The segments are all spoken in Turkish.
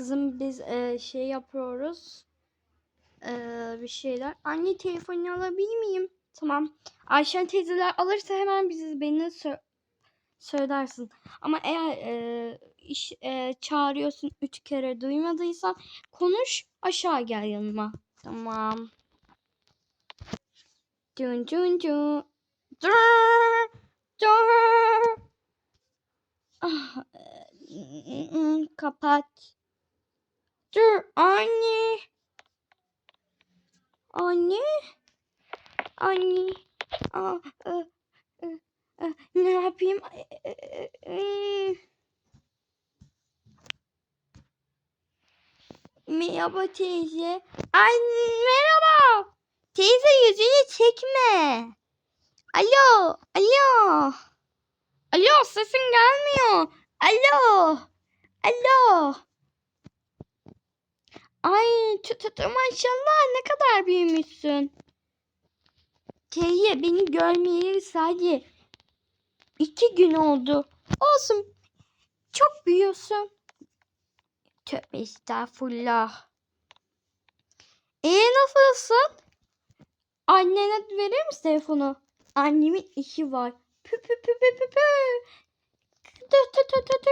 Kızım biz e, şey yapıyoruz. E, bir şeyler. Anne telefonunu alabilir miyim? Tamam. Ayşen teyzeler alırsa hemen bizi beni sö- söylersin. Ama eğer e, iş e, çağırıyorsun üç kere duymadıysan konuş aşağı gel yanıma. Tamam. Dun dun dun. Dur, dur. Ah, e, kapat. Dur anne. Anne. Anne. Aa, e, e, e, ne yapayım? Merhaba teyze. Ay merhaba. Teyze yüzünü çekme. Alo, alo. Alo sesin gelmiyor. Alo. Alo. Ay tü maşallah ne kadar büyümüşsün. Teyze beni görmeyeli sadece iki gün oldu. Olsun. Çok büyüyorsun. Tövbe estağfurullah. E nasılsın? Annene verir misin telefonu? Annemin işi var. Pü pü pü pü pü pü. Tü tü tü tü tü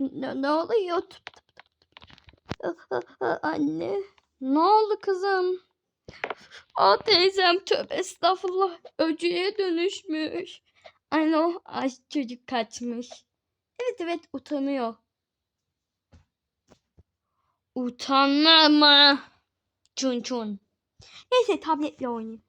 Ne, ne oluyor? Anne. Ne oldu kızım? Aa teyzem tövbe estağfurullah öcüye dönüşmüş. Ay o ay çocuk kaçmış. Evet evet utanıyor. Utanma? Çun çun. Neyse tabletle oynayayım.